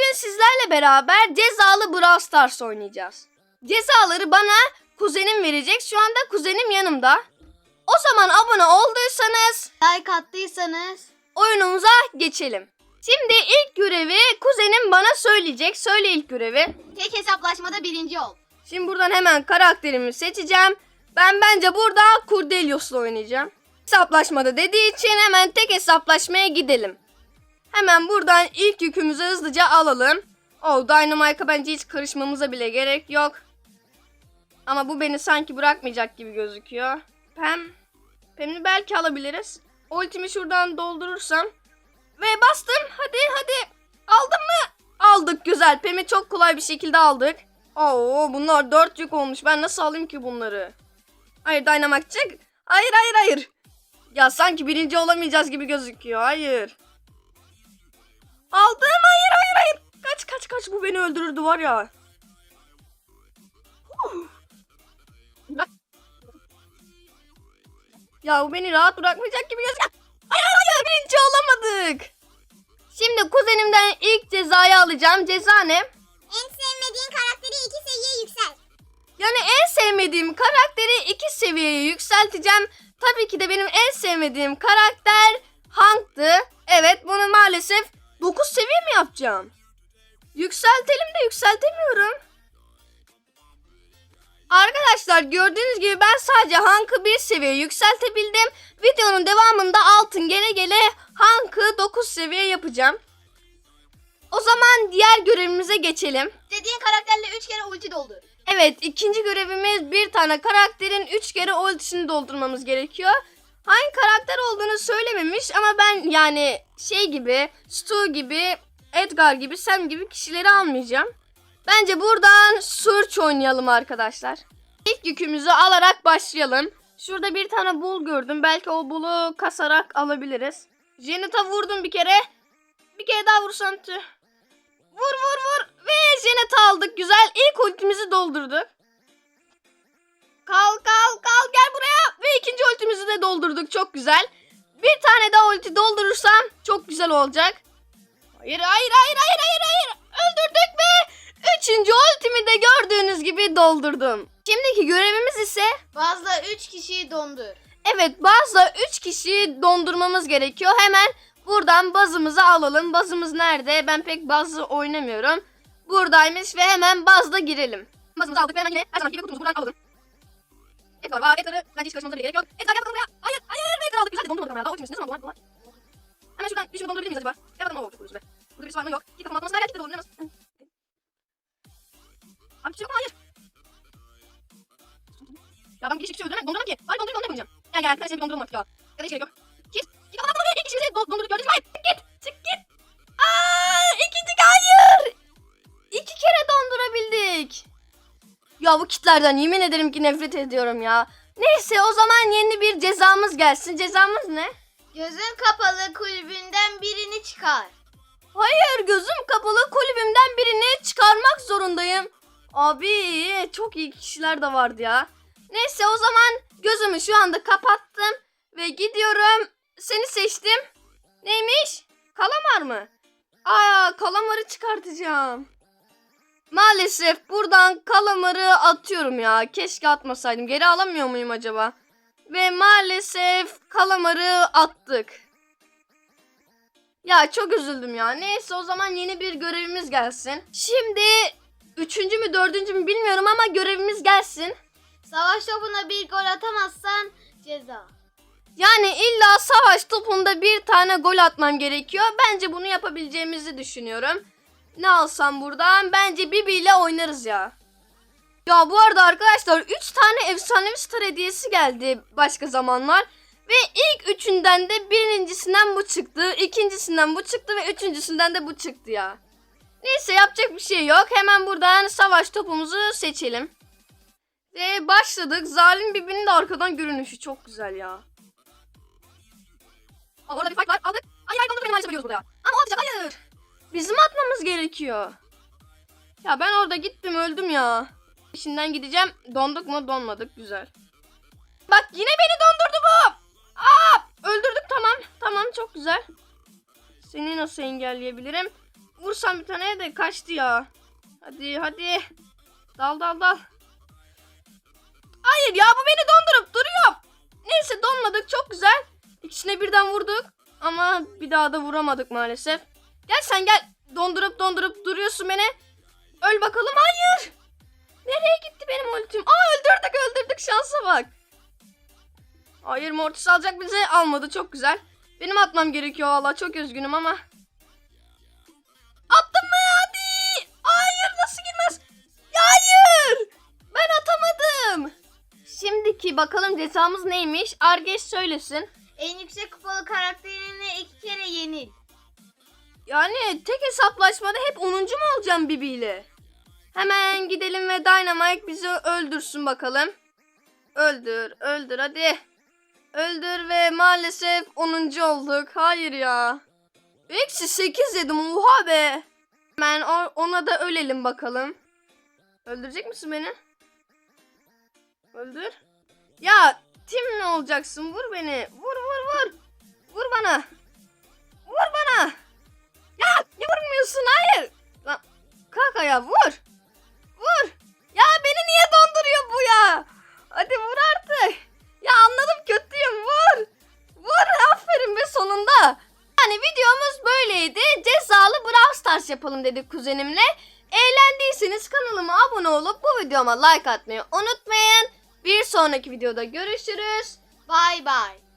Bugün sizlerle beraber cezalı Brawl Stars oynayacağız. Cezaları bana kuzenim verecek. Şu anda kuzenim yanımda. O zaman abone olduysanız Like attıysanız oyunumuza geçelim. Şimdi ilk görevi kuzenim bana söyleyecek. Söyle ilk görevi. tek hesaplaşmada birinci ol. Şimdi buradan hemen karakterimi seçeceğim. Ben bence burada Cordelius'la oynayacağım. Hesaplaşmada dediği için hemen tek hesaplaşmaya gidelim. Hemen buradan ilk yükümüzü hızlıca alalım. Oh Dynamite'a bence hiç karışmamıza bile gerek yok. Ama bu beni sanki bırakmayacak gibi gözüküyor. Pem. Pem'i belki alabiliriz. Ultimi şuradan doldurursam. Ve bastım. Hadi hadi. Aldım mı? Aldık güzel. Pem'i çok kolay bir şekilde aldık. Oo bunlar dört yük olmuş. Ben nasıl alayım ki bunları? Hayır Dynamite çık. Hayır hayır hayır. Ya sanki birinci olamayacağız gibi gözüküyor. Hayır. Aldım. Hayır hayır hayır. Kaç kaç kaç bu beni öldürürdü var ya. Ya bu beni rahat bırakmayacak gibi gözüküyor. Hayır hayır birinci olamadık. Şimdi kuzenimden ilk cezayı alacağım. Ceza ne? En sevmediğin karakteri iki seviye yüksel. Yani en sevmediğim karakteri iki seviyeye yükselteceğim. Tabii ki de benim en sevmediğim karakter yapacağım? Yükseltelim de yükseltemiyorum. Arkadaşlar gördüğünüz gibi ben sadece Hank'ı bir seviye yükseltebildim. Videonun devamında altın gele gele Hank'ı 9 seviye yapacağım. O zaman diğer görevimize geçelim. Dediğin karakterle üç kere ulti doldur. Evet ikinci görevimiz bir tane karakterin 3 kere ultisini doldurmamız gerekiyor. Hangi karakter olduğunu söylememiş ama ben yani şey gibi Stu gibi Edgar gibi Sam gibi kişileri almayacağım. Bence buradan Search oynayalım arkadaşlar. İlk yükümüzü alarak başlayalım. Şurada bir tane bul gördüm. Belki o bulu kasarak alabiliriz. Janet'a vurdum bir kere. Bir kere daha vursam tüh. Vur vur vur. Ve Janet aldık. Güzel. İlk ultimizi doldurduk. Kal kal kal gel buraya. Ve ikinci ultimizi de doldurduk. Çok güzel. Bir tane daha ulti doldurursam çok güzel olacak. Hayır hayır hayır hayır hayır hayır. Öldürdük ve üçüncü ultimi de gördüğünüz gibi doldurdum. Şimdiki görevimiz ise Bazda üç kişiyi dondur. Evet bazı 3 kişi dondurmamız gerekiyor. Hemen buradan bazımızı alalım. Bazımız nerede? Ben pek bazı oynamıyorum. Buradaymış ve hemen bazda girelim. Bazımızı aldık ve hemen yine her zamanki gibi kutumuzu buradan alalım. Edgar var. Edgar'ı bence hiç karışmamıza bile gerek yok. Edgar gel bakalım buraya. Hayır hayır hayır Edgar aldık. Güzel de dondurmadık ama ya. Daha ultimimiz ne zaman bunlar bunlar? Hemen şuradan bir şey dondurabilir miyiz acaba? Gel bakalım ne olacak bu. Birisi var mı yok. Git kapının atmasına gel. Git de dondurmamız. Abi bir şey mu? Hayır. Ya ben bir kişi kişi öldüremem. Donduramam ki. Bari dondurayım onu yapmayacağım. Gel gel. Bir donduralım artık ya. Ya da hiç gerek yok. Git. Git kapat. İlk kişimizi do- dondurup gördünüz mü? Hayır. Git. Çık git. Aa, ikinci hayır. İki kere dondurabildik. Ya bu kitlerden yemin ederim ki nefret ediyorum ya. Neyse o zaman yeni bir cezamız gelsin. Cezamız ne? Gözün kapalı kulübünden birini çıkar. Hayır gözüm kapalı kulübümden birini çıkarmak zorundayım. Abi çok iyi kişiler de vardı ya. Neyse o zaman gözümü şu anda kapattım ve gidiyorum. Seni seçtim. Neymiş? Kalamar mı? Aa kalamarı çıkartacağım. Maalesef buradan kalamarı atıyorum ya. Keşke atmasaydım. Geri alamıyor muyum acaba? Ve maalesef kalamarı attık. Ya çok üzüldüm ya. Neyse o zaman yeni bir görevimiz gelsin. Şimdi üçüncü mü dördüncü mü bilmiyorum ama görevimiz gelsin. Savaş topuna bir gol atamazsan ceza. Yani illa savaş topunda bir tane gol atmam gerekiyor. Bence bunu yapabileceğimizi düşünüyorum. Ne alsam buradan? Bence Bibi ile oynarız ya. Ya bu arada arkadaşlar 3 tane efsanevi star hediyesi geldi başka zamanlar. Ve ilk üçünden de birincisinden bu çıktı. ikincisinden bu çıktı ve üçüncüsünden de bu çıktı ya. Neyse yapacak bir şey yok. Hemen buradan savaş topumuzu seçelim. Ve başladık. Zalim Bibi'nin de arkadan görünüşü çok güzel ya. Aa, orada bir fight var. Aldık. Hayır onu benim maalesef biliyoruz burada. Ama o hayır. Bizim atmamız gerekiyor. Ya ben orada gittim öldüm ya. İşinden gideceğim. Donduk mu? Donmadık. Güzel. Bak yine beni. Aa, öldürdük tamam. Tamam çok güzel. Seni nasıl engelleyebilirim? vursam bir tane de kaçtı ya. Hadi hadi. Dal dal dal. Hayır ya bu beni dondurup duruyor. Neyse donmadık çok güzel. İkisine birden vurduk. Ama bir daha da vuramadık maalesef. Gel sen gel. Dondurup dondurup duruyorsun beni. Öl bakalım. Hayır. Nereye gitti benim ultim? Aa öldürdük öldürdük şansa bak. Hayır Mortis alacak bizi. Almadı çok güzel. Benim atmam gerekiyor valla çok üzgünüm ama. Attım mı hadi. Hayır nasıl girmez? Hayır. Ben atamadım. Şimdiki bakalım cezamız neymiş? Argeç söylesin. En yüksek kupalı karakterini iki kere yenil. Yani tek hesaplaşmada hep 10. mu olacağım Bibi ile? Hemen gidelim ve Dynamite bizi öldürsün bakalım. Öldür, öldür hadi. Öldür ve maalesef 10. olduk. Hayır ya. Eksi 8 dedim oha be. O- ona da ölelim bakalım. Öldürecek misin beni? Öldür. Ya tim ne olacaksın? Vur beni. Vur vur vur. Vur bana. Vur bana. Yani videomuz böyleydi. Cezalı Brawl Stars yapalım dedik kuzenimle. Eğlendiyseniz kanalıma abone olup bu videoma like atmayı unutmayın. Bir sonraki videoda görüşürüz. Bay bay.